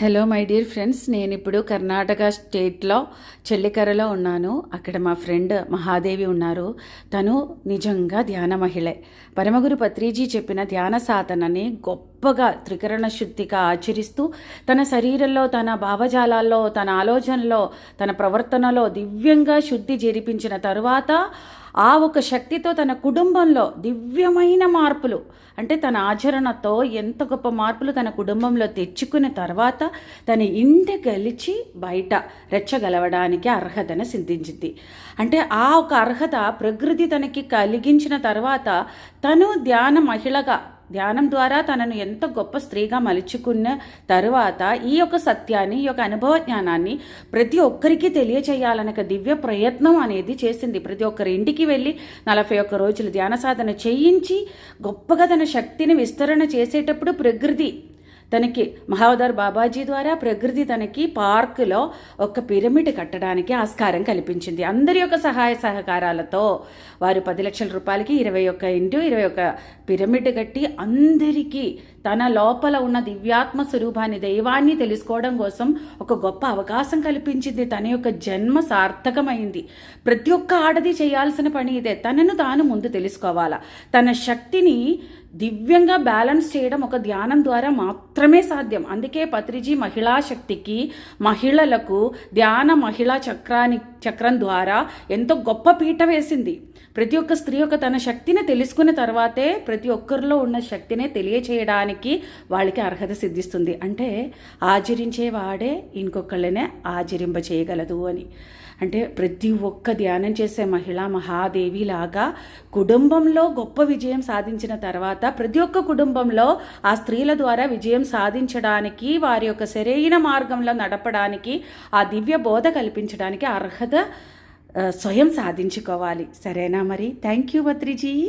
Hello my dear friends నేను ఇప్పుడు కర్ణాటక స్టేట్లో చెల్లికరలో ఉన్నాను. అక్కడ మా ఫ్రెండ్ మహాదేవి ఉన్నారు. తను నిజంగా ధ్యాన మహిళే. పరమగురు పత్రిజీ చెప్పిన ధ్యాన సాధనని గొప్ప గొప్పగా త్రికరణ శుద్ధిగా ఆచరిస్తూ తన శరీరంలో తన భావజాలాల్లో తన ఆలోచనలో తన ప్రవర్తనలో దివ్యంగా శుద్ధి జరిపించిన తరువాత ఆ ఒక శక్తితో తన కుటుంబంలో దివ్యమైన మార్పులు అంటే తన ఆచరణతో ఎంత గొప్ప మార్పులు తన కుటుంబంలో తెచ్చుకున్న తర్వాత తన ఇంటి గెలిచి బయట రెచ్చగలవడానికి అర్హతను సిద్ధించింది. అంటే ఆ ఒక అర్హత ప్రకృతి తనకి కలిగించిన తర్వాత తను ధ్యాన మహిళగా ధ్యానం ద్వారా తనను ఎంత గొప్ప స్త్రీగా మలుచుకున్న తరువాత ఈ యొక్క సత్యాన్ని ఈ యొక్క అనుభవ జ్ఞానాన్ని ప్రతి ఒక్కరికి తెలియచేయాలనే దివ్య ప్రయత్నం అనేది చేసింది. ప్రతి ఒక్కరి ఇంటికి వెళ్ళి నలభై ఒక్క రోజులు ధ్యాన సాధన చేయించి గొప్పగా తన శక్తిని విస్తరణ చేసేటప్పుడు ప్రకృతి తనకి మహావదర్ బాబాజీ ద్వారా ప్రకృతి తనకి పార్కులో ఒక పిరమిడ్ కట్టడానికి ఆస్కారం కల్పించింది. అందరి యొక్క సహాయ సహకారాలతో వారు పది లక్షల రూపాయలకి ఇరవై ఒక్క ఇంటూ ఇరవై ఒక్క పిరమిడ్ కట్టి అందరికీ తన లోపల ఉన్న దివ్యాత్మ స్వరూపాన్ని దైవాన్ని తెలుసుకోవడం కోసం ఒక గొప్ప అవకాశం కల్పించింది. తన యొక్క జన్మ సార్థకమైంది. ప్రతి ఒక్క ఆడది చేయాల్సిన పని ఇదే. తనను తాను ముందు తెలుసుకోవాలా. తన శక్తిని దివ్యంగా బ్యాలెన్స్ చేయడం ఒక ధ్యానం ద్వారా మాత్రమే సాధ్యం. అందుకే పత్రిజీ మహిళా శక్తికి మహిళలకు ధ్యాన మహిళా చక్రానికి చక్రం ద్వారా ఎంతో గొప్ప పీట వేసింది. ప్రతి ఒక్క స్త్రీ యొక్క తన శక్తిని తెలుసుకున్న తర్వాతే ప్రతి ఒక్కరిలో ఉన్న శక్తిని తెలియచేయడానికి వాళ్ళకి అర్హత సిద్ధిస్తుంది. అంటే ఆచరించేవాడే ఇంకొకళ్ళనే ఆచరింప చేయగలదు అని. అంటే ప్రతి ఒక్క ధ్యానం చేసే మహిళ మహాదేవి లాగా కుటుంబంలో గొప్ప విజయం సాధించిన తర్వాత ప్రతి ఒక్క కుటుంబంలో ఆ స్త్రీల ద్వారా విజయం సాధించడానికి వారి యొక్క సరైన మార్గంలో నడపడానికి ఆ దివ్య బోధ కల్పించడానికి అర్హత ఆ, స్వయం సాధించుకోవాలి. సరేనా మరి? Thank you Bhadriji.